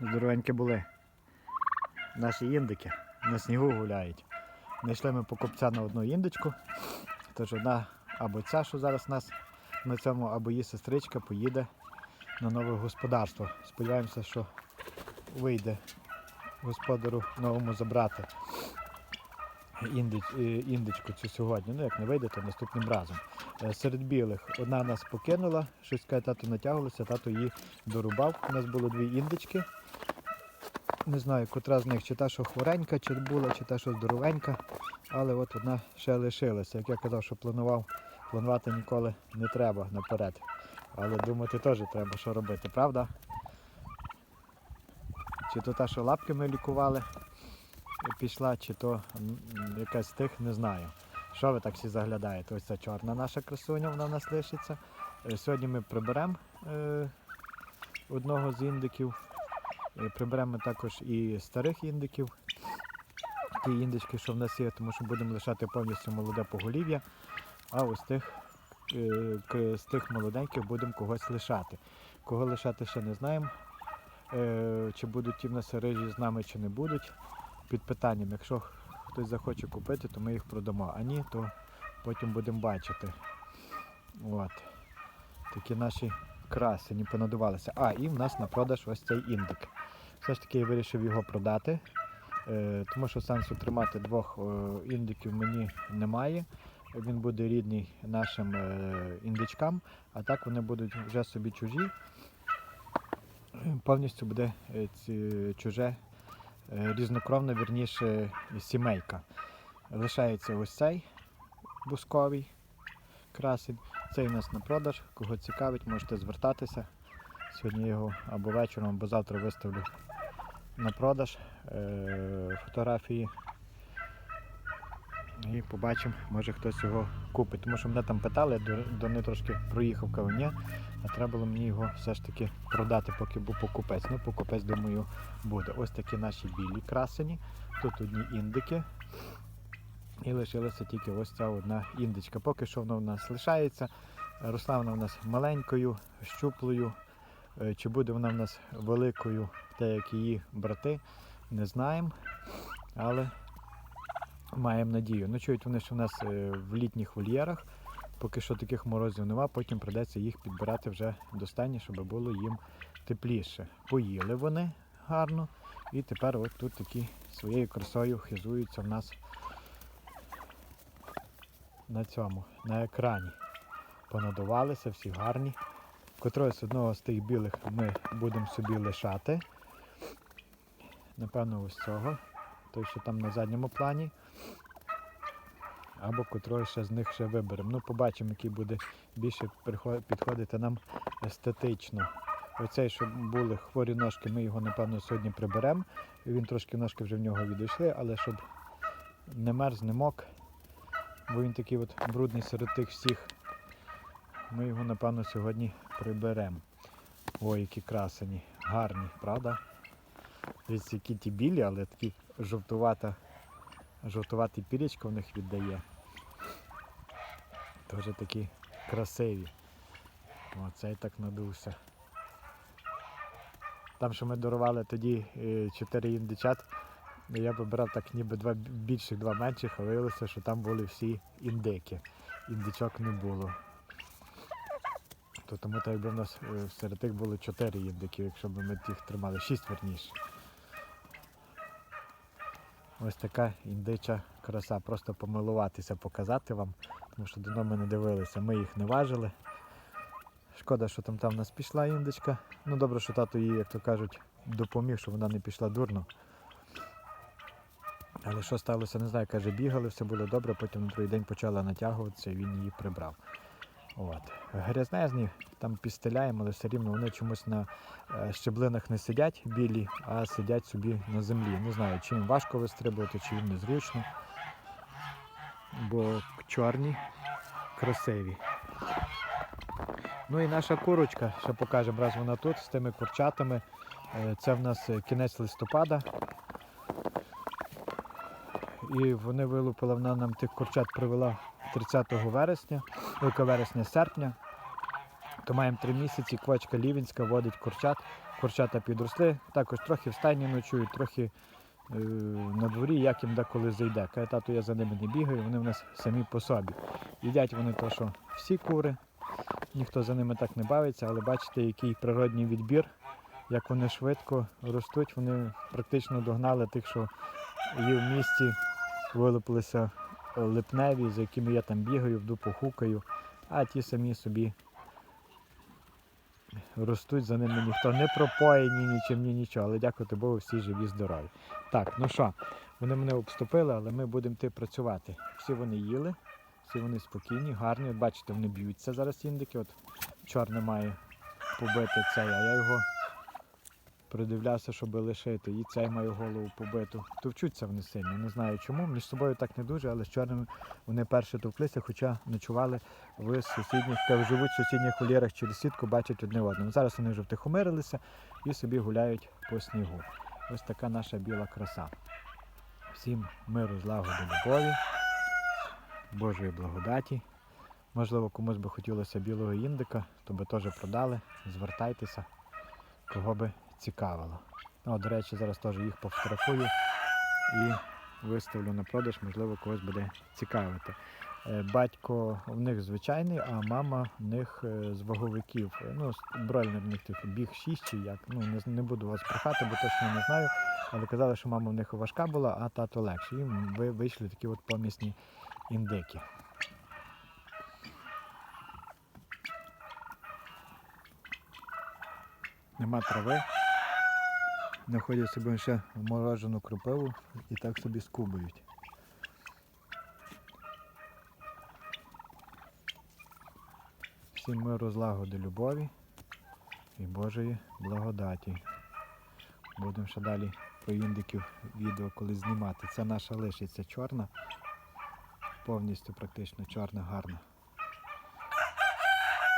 здоровенькі були. Наші індики на снігу гуляють. Найшли ми покупця на одну індичку. Тож одна або ця, що зараз нас на цьому, або її сестричка поїде на нове господарство. Сподіваємося, що вийде господару новому забрати індич, е, індичку цю сьогодні. Ну як не вийде, то наступним разом. Е, Серед білих одна нас покинула, щось каже, тато натягувалося, тато її дорубав. У нас було дві індички. Не знаю, котра з них, чи та, що хворенька, чи була, чи та, що здоровенька. Але от одна ще лишилася. Як я казав, що планував, планувати ніколи не треба наперед. Але думати теж треба, що робити, правда? Чи то та, що лапки ми лікували, пішла, чи то якась з тих, не знаю. Що ви так всі заглядаєте? Ось ця чорна наша красуня, вона в нас лишиться. Е, Сьогодні ми приберемо е, одного з індиків. Е, Приберемо також і старих індиків, ті індички, що в нас є, тому що будемо лишати повністю молоде поголів'я, а ось тих, з тих молоденьких будемо когось лишати. Кого лишати ще не знаємо. Чи будуть ті в нас рижі з нами, чи не будуть. Під питанням, якщо хтось захоче купити, то ми їх продамо. А ні, то потім будемо бачити. От. Такі наші красені понадувалися. А, і в нас на продаж ось цей індик. Все ж таки я вирішив його продати, е, тому що сенсу тримати двох е, індиків мені немає. Він буде рідний нашим е, індичкам, а так вони будуть вже собі чужі. Повністю буде чуже різнокровна, вірніше, сімейка. Лишається ось цей бусковий красень. Цей у нас на продаж. Кого цікавить, можете звертатися. Сьогодні його або вечором, або завтра виставлю на продаж е, фотографії. І побачимо, може хтось його купить. Тому що мене там питали, до, до них трошки проїхав кажу, ні, а треба було мені його все ж таки продати, поки був покупець. Ну, покупець, думаю, буде. Ось такі наші білі красені. Тут одні індики. І лишилася тільки ось ця одна індичка. Поки що вона в нас лишається. Росла вона в нас маленькою, щуплою. Е, Чи буде вона в нас великою, так як її брати, не знаємо. Але маємо надію. Ночують вони ж у нас е, в літніх вольєрах. Поки що таких морозів нема, потім прийдеться їх підбирати вже до стані, щоб було їм тепліше. Поїли вони гарно. І тепер от тут такі своєю красою хизуються в нас на цьому, на екрані. Понадувалися, всі гарні. Котрогось одного з тих білих ми будемо собі лишати. Напевно, ось цього. Той, що там на задньому плані. Або котрого ще з них ще виберемо. Ну, побачимо, який буде більше підходити нам естетично. Оцей, що були хворі ножки, ми його, напевно, сьогодні приберемо. Він трошки ножки вже в нього відійшли, але щоб не мерз, не мок, бо він такий от брудний серед тих всіх. Ми його, напевно, сьогодні приберемо. Ой, які красені, гарні, правда? Дивіться, які ті білі, але такі жовтувата, жовтуватий пірічка в них віддає. Теж такі красиві. Оцей так надувся. Там, що ми дарували тоді е, чотири індичат, я вибирав так ніби два більших, два менших, а виявилося, що там були всі індики. Індичок не було. То тому так якби в нас е, серед тих було чотири індиків, якщо б ми тих тримали, шість верніше. Ось така індича краса. Просто помилуватися, показати вам, тому що давно ми не дивилися. Ми їх не важили. Шкода, що там там в нас пішла індичка. Ну добре, що тато їй, як то кажуть, допоміг, щоб вона не пішла дурно. Але що сталося, не знаю, каже, бігали, все було добре, потім на другий день почала натягуватися і він її прибрав. От. Грязнезні там підстеляємо, але все рівно вони чомусь на е, щеблинах не сидять білі, а сидять собі на землі. Не знаю, чи їм важко вистрибувати, чи їм незручно. Бо чорні, красиві. Ну і наша курочка, ще покажемо, раз вона тут з тими курчатами. Е, Це в нас е, кінець листопада. І вони вилупили, вона нам тих курчат привела 30 вересня, ой, вересня, серпня. То маємо три місяці, квочка Лівінська водить курчат. курчата підросли, також трохи в стайні ночують, трохи е, на дворі, як їм деколи зайде. Каже, тату, я за ними не бігаю, вони в нас самі по собі. Їдять вони то, що всі кури, ніхто за ними так не бавиться, але бачите, який природній відбір, як вони швидко ростуть, вони практично догнали тих, що є в місті, вилупилися липневі, за якими я там бігаю, в дупу хукаю, а ті самі собі ростуть, за ними ніхто не пропоєні, нічим, ні нічого. Але дякувати Богу, всі живі, здорові. Так, ну що, вони мене обступили, але ми будемо йти працювати. Всі вони їли, всі вони спокійні, гарні. От бачите, вони б'ються зараз індики. От чорне має побити цей, а я його придивлявся, щоб лишити. І цей має голову побиту. Товчуться вони сильно. Не знаю чому. Між собою так не дуже, але з чорними вони перші товклися, хоча ночували в сусідніх, та живуть в сусідніх вольєрах через сітку, бачать одне одному. Зараз вони вже втихомирилися і собі гуляють по снігу. Ось така наша біла краса. Всім миру, злагоди, любові, Божої благодаті. Можливо, комусь би хотілося білого індика, то би теж продали. Звертайтеся, кого би цікавило. Ну, до речі, зараз теж їх пофотографую і виставлю на продаж, можливо, когось буде цікавити. Е, Батько в них звичайний, а мама в них е, з ваговиків. Е, Ну, бройлер в них тих біг 6 чи як. Ну, не, не буду вас прохати, бо точно не знаю. Але казали, що мама в них важка була, а тато легше. І ви- вийшли такі от помісні індики. Нема трави. Знаходять собі ще морожену кропиву і так собі скубають. Всім миру, злагоди, любові і Божої благодаті. Будемо ще далі про індиків відео колись знімати. Це наша лишиця чорна, повністю практично чорна, гарна.